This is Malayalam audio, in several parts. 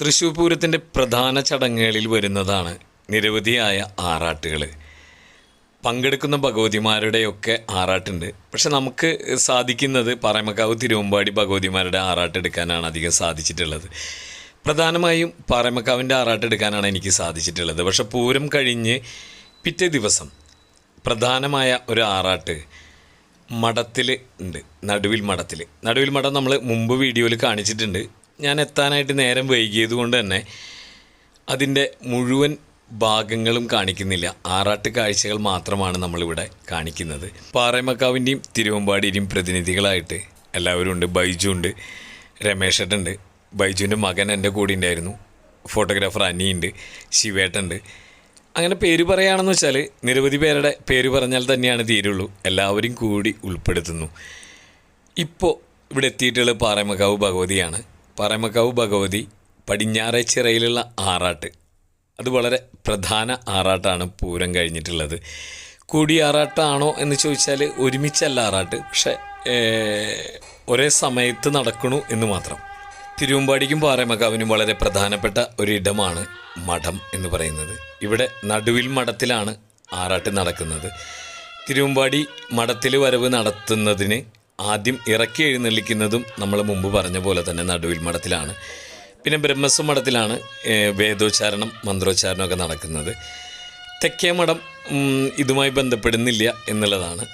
തൃശ്ശൂർ പൂരത്തിന്റെ പ്രധാന ചടങ്ങുകളിൽ വരുന്നതാണ് നിരവധിയായ ആറാട്ടുകൾ പങ്കെടുക്കുന്ന ഭഗവതിമാരുടെയൊക്കെ ആറാട്ടുണ്ട്. പക്ഷെ നമുക്ക് സാധിക്കുന്നത് പാറമക്കാവ് തിരുവമ്പാടി ഭഗവതിമാരുടെ ആറാട്ട് എടുക്കാനാണ് അധികം സാധിച്ചിട്ടുള്ളത്. പ്രധാനമായും പാറമക്കാവിന്റെ ആറാട്ട് എടുക്കാനാണ് എനിക്ക് സാധിച്ചിട്ടുള്ളത്. പക്ഷെ പൂരം കഴിഞ്ഞ് പിറ്റേ ദിവസം പ്രധാനമായ ഒരു ആറാട്ട് മഠത്തിൽ ഉണ്ട്. നടുവിൽ മഠത്തിൽ നടുവിൽ മഠം നമ്മൾ മുമ്പ് വീഡിയോയിൽ കാണിച്ചിട്ടുണ്ട്. ഞാൻ എത്താനായിട്ട് നേരം വൈകിയത് കൊണ്ട് തന്നെ അതിന്റെ മുഴുവൻ ഭാഗങ്ങളും കാണിക്കുന്നില്ല. ആറാട്ട് കാഴ്ചകൾ മാത്രമാണ് നമ്മളിവിടെ കാണിക്കുന്നത്. പാറമക്കാവിന്റെയും തിരുവമ്പാടിയുടെയും പ്രതിനിധികളായിട്ട് എല്ലാവരും ഉണ്ട് ബൈജു ഉണ്ട് രമേശേട്ടുണ്ട് ബൈജുവിന്റെ മകൻ എന്റെ കൂടെ ഉണ്ടായിരുന്നു. ഫോട്ടോഗ്രാഫർ അനിയുണ്ട് ശിവേട്ടുണ്ട് അങ്ങനെ പേര് പറയുകയാണെന്ന് വെച്ചാൽ നിരവധി പേരുടെ പേര് പറഞ്ഞാൽ തന്നെയാണ് തീരുള്ളൂ. എല്ലാവരും കൂടി ഉൾപ്പെടുത്തുന്നു. ഇപ്പോൾ ഇവിടെ എത്തിയിട്ടുള്ള പാറമക്കാവ് ഭഗവതിയാണ്. പാറമക്കാവ് ഭഗവതി പടിഞ്ഞാറേച്ചിറയിലുള്ള ആറാട്ട്. അത് വളരെ പ്രധാന ആറാട്ടാണ് പൂരം കഴിഞ്ഞിട്ടുള്ളത്. കൂടിയാറാട്ടാണോ എന്ന് ചോദിച്ചാൽ ഒരുമിച്ചല്ല ആറാട്ട്. പക്ഷേ ഒരേ സമയത്ത് നടക്കണു എന്ന് മാത്രം. തിരുവമ്പാടിക്കും പാറമക്കാവിനും വളരെ പ്രധാനപ്പെട്ട ഒരിടമാണ് മഠം എന്ന് പറയുന്നത്. ഇവിടെ നടുവിൽ മഠത്തിലാണ് ആറാട്ട് നടക്കുന്നത്. തിരുവമ്പാടി മഠത്തിൽ വരവ് നടത്തുന്നതിന് ആദ്യം ഇറക്കി എഴുന്നള്ളിക്കുന്നതും നമ്മൾ മുമ്പ് പറഞ്ഞ പോലെ തന്നെ നടുവിൽ മഠത്തിലാണ്. പിന്നെ ബ്രഹ്മസ്വ മഠത്തിലാണ് വേദോച്ചാരണം മന്ത്രോച്ചാരണമൊക്കെ നടക്കുന്നത്. തെക്കേ മഠം ഇതുമായി ബന്ധപ്പെടുന്നില്ല എന്നുള്ളതാണ്.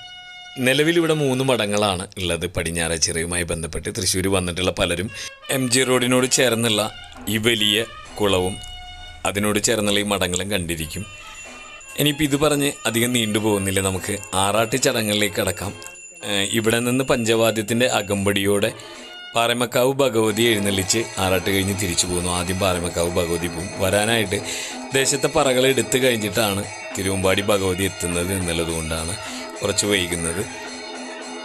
നിലവിലിവിടെ മൂന്ന് മഠങ്ങളാണ് ഉള്ളത് പടിഞ്ഞാറ ചിറയുമായി ബന്ധപ്പെട്ട്. തൃശ്ശൂർ വന്നിട്ടുള്ള പലരും എം ജി റോഡിനോട് ചേർന്നുള്ള ഈ വലിയ കുളവും അതിനോട് ചേർന്നുള്ള ഈ മഠങ്ങളും കണ്ടിരിക്കും. ഇനിയിപ്പോൾ ഇത് പറഞ്ഞ് അധികം നീണ്ടുപോകുന്നില്ല. നമുക്ക് ആറാട്ട് ചടങ്ങുകളിലേക്ക് കടക്കാം. ഇവിടെ നിന്ന് പഞ്ചവാദ്യത്തിന്റെ അകമ്പടിയോടെ പാറമക്കാവ് ഭഗവതി എഴുന്നള്ളിച്ച് ആറാട്ട് കഴിഞ്ഞ് തിരിച്ചു പോകുന്നു. ആദ്യം പാറമക്കാവ് ഭഗവതി പോകും. വരാനായിട്ട് ദേശത്തെ പറകൾ എടുത്തു കഴിഞ്ഞിട്ടാണ് തിരുവമ്പാടി ഭഗവതി എത്തുന്നത് എന്നുള്ളത് കൊണ്ടാണ് കുറച്ച് വൈകുന്നത്.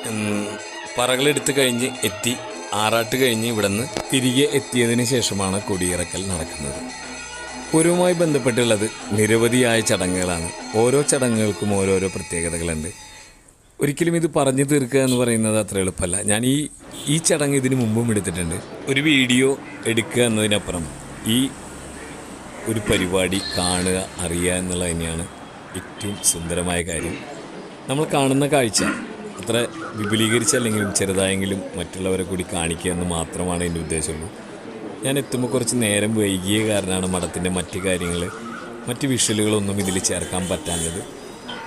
പറകൾ പറകളെടുത്ത് കഴിഞ്ഞ് എത്തി. ആറാട്ട് കഴിഞ്ഞ് ഇവിടെ നിന്ന് തിരികെ എത്തിയതിന് ശേഷമാണ് കൊടിയിറക്കൽ നടക്കുന്നത്. പൂരവുമായി ബന്ധപ്പെട്ടുള്ളത് നിരവധിയായ ചടങ്ങുകളാണ്. ഓരോ ചടങ്ങുകൾക്കും ഓരോരോ പ്രത്യേകതകളുണ്ട്. ഒരിക്കലും ഇത് പറഞ്ഞു തീർക്കുക എന്ന് പറയുന്നത് അത്ര എളുപ്പമല്ല. ഞാൻ ഈ ഈ ചടങ്ങ് ഇതിന് മുമ്പും എടുത്തിട്ടുണ്ട്. ഒരു വീഡിയോ എടുക്കുക എന്നതിനപ്പുറം ഈ ഒരു പരിപാടി കാണുക അറിയുക എന്നുള്ളത് തന്നെയാണ് ഏറ്റവും സുന്ദരമായ കാര്യം. നമ്മൾ കാണുന്ന കാഴ്ച അത്ര വിപുലീകരിച്ചല്ലെങ്കിലും ചെറുതായെങ്കിലും മറ്റുള്ളവരെ കൂടി കാണിക്കുക എന്ന് മാത്രമാണ് എന്റെ ഉദ്ദേശമുള്ളൂ. ഞാൻ എത്തുമ്പോൾ കുറച്ച് നേരം വൈകിയ കാരണമാണ് മഠത്തിന്റെ മറ്റ് കാര്യങ്ങൾ മറ്റ് വിഷ്വലുകളൊന്നും ഇതിൽ ചേർക്കാൻ പറ്റാഞ്ഞത്.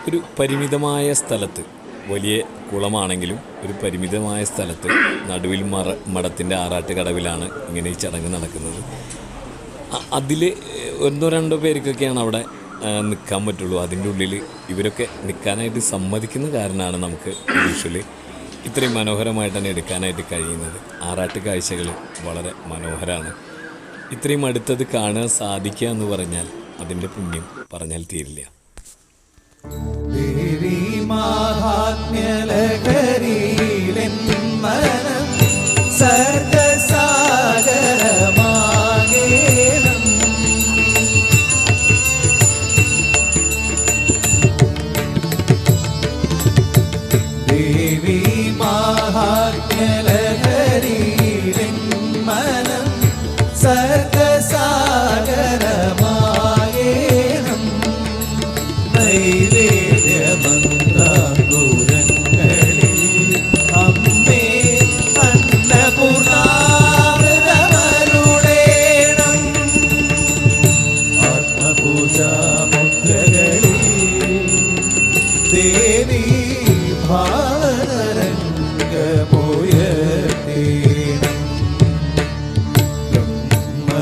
ഒരു പരിമിതമായ സ്ഥലത്ത് വലിയ കുളമാണെങ്കിലും ഒരു പരിമിതമായ സ്ഥലത്ത് നടുവിൽ മറ മഠത്തിന്റെ ആറാട്ട് കടവിലാണ് ഇങ്ങനെ ഈ ചടങ്ങ് നടക്കുന്നത്. അതിൽ ഒന്നോ രണ്ടോ പേർക്കൊക്കെയാണ് അവിടെ നിൽക്കാൻ പറ്റുള്ളൂ. അതിന്റെ ഉള്ളിൽ ഇവരൊക്കെ നിൽക്കാനായിട്ട് സമ്മതിക്കുന്ന കാരണമാണ് നമുക്ക് യൂഷ്വലി ഇത്രയും മനോഹരമായിട്ട് തന്നെ എടുക്കാനായിട്ട് കഴിയുന്നത്. ആറാട്ട് കാഴ്ചകൾ വളരെ മനോഹരമാണ് ഇത്രയും അടുത്തത് കാണാൻ സാധിക്കുക എന്ന് പറഞ്ഞാൽ അതിന്റെ പുണ്യം പറഞ്ഞാൽ തീരില്ല. ദേവി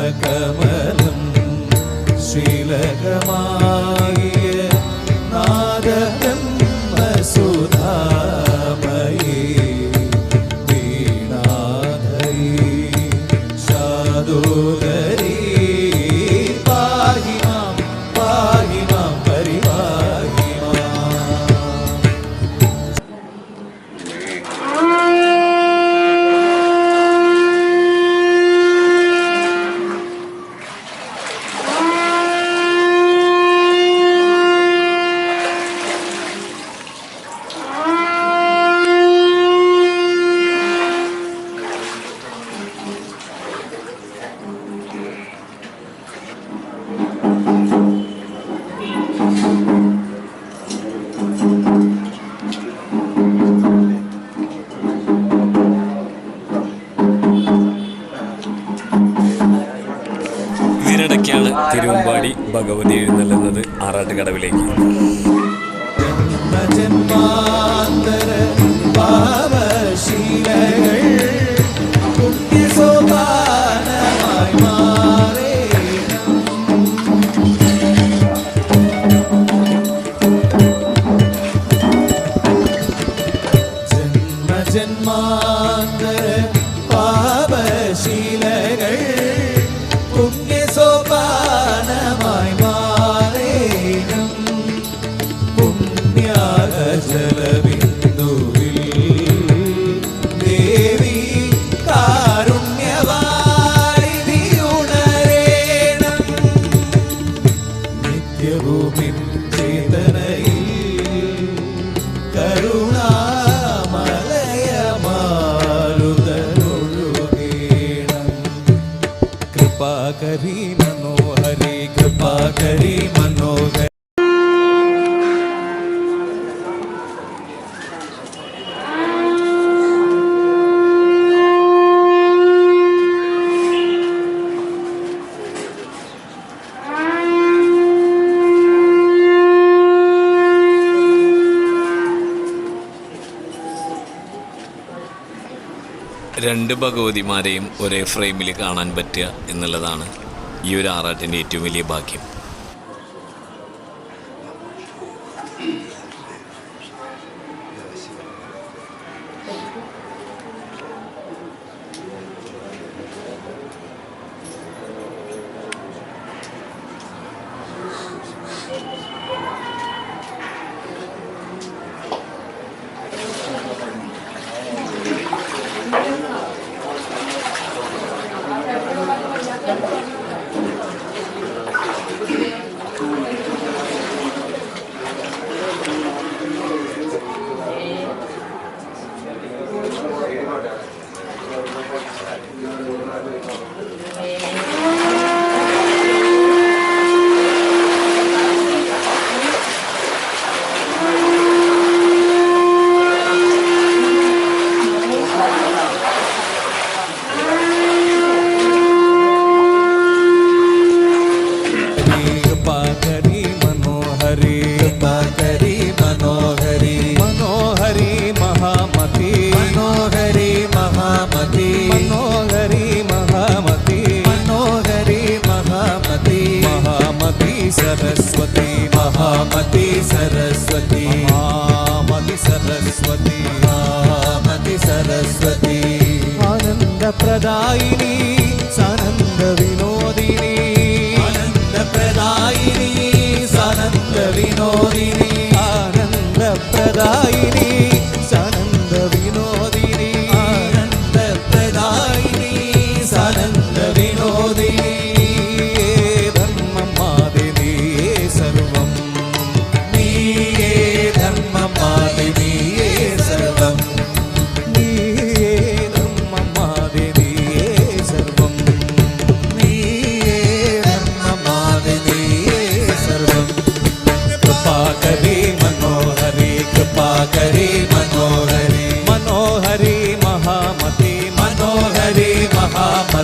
ബ്രഹ്മകമലം ശ്രീലകമായ. തിരുവമ്പാടി ഭഗവതി എഴുന്നള്ളുന്നത് ആറാട്ടുകടവിലേക്ക്. ജന്മാന്തര മനോഹരി മനോഹരി. രണ്ട് ഭഗവതിമാരെയും ഒരേ ഫ്രെയിമിൽ കാണാൻ പറ്റുക എന്നുള്ളതാണ് ഈ ഒരു ആറാട്ടിന്റെ ഏറ്റവും വലിയ ഭാഗ്യം. लगाई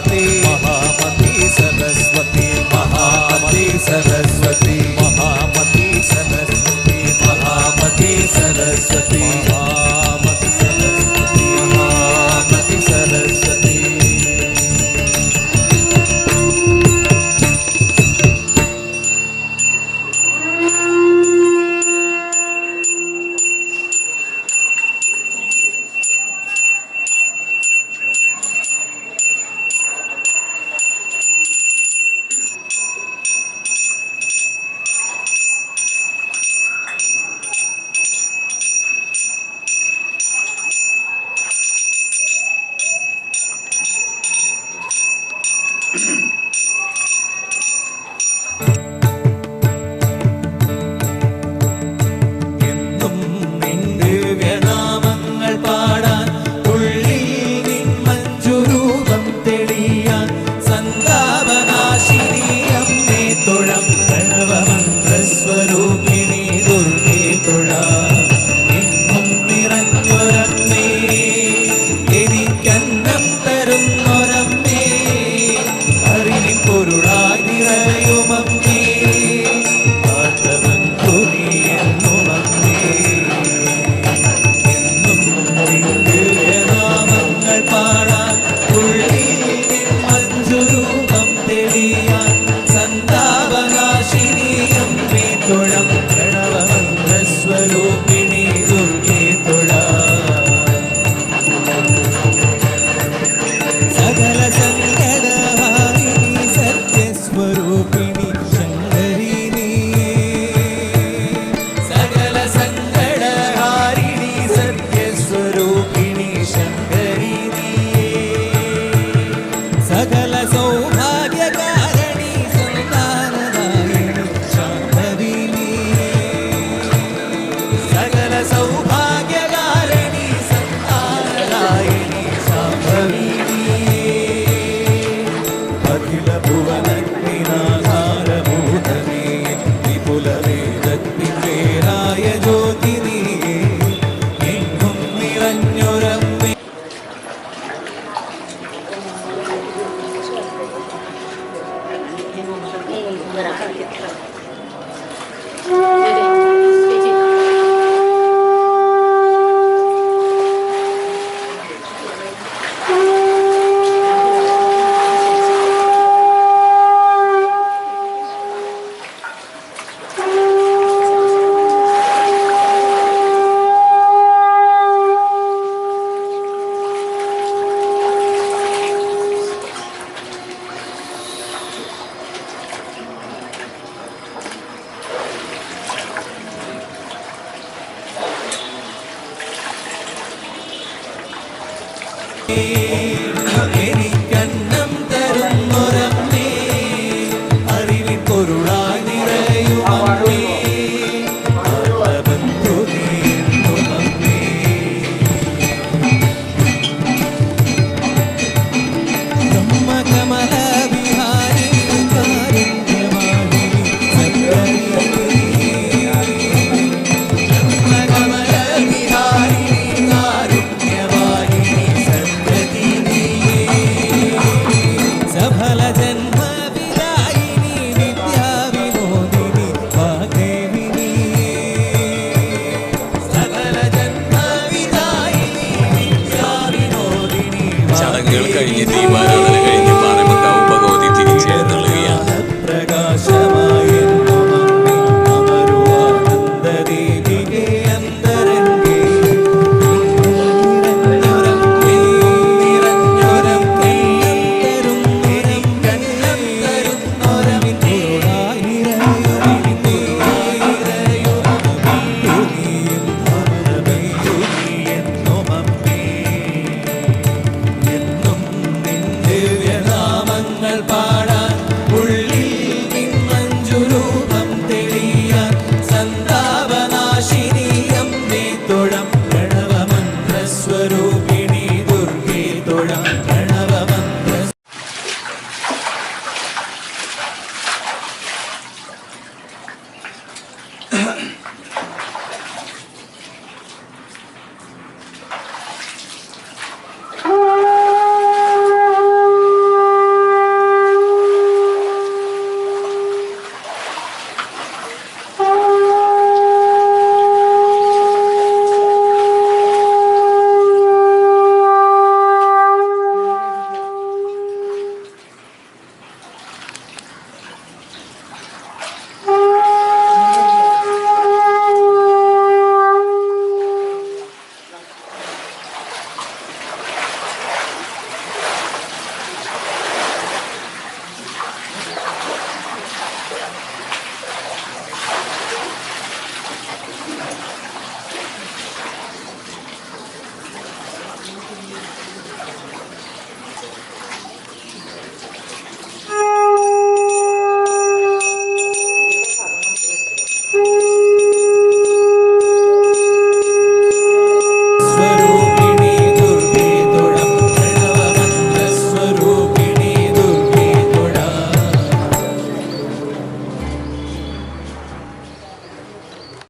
महामते। महामते सरस्वती महामते सरस्वती महामते सरस्वती महामते सरस्वती। महा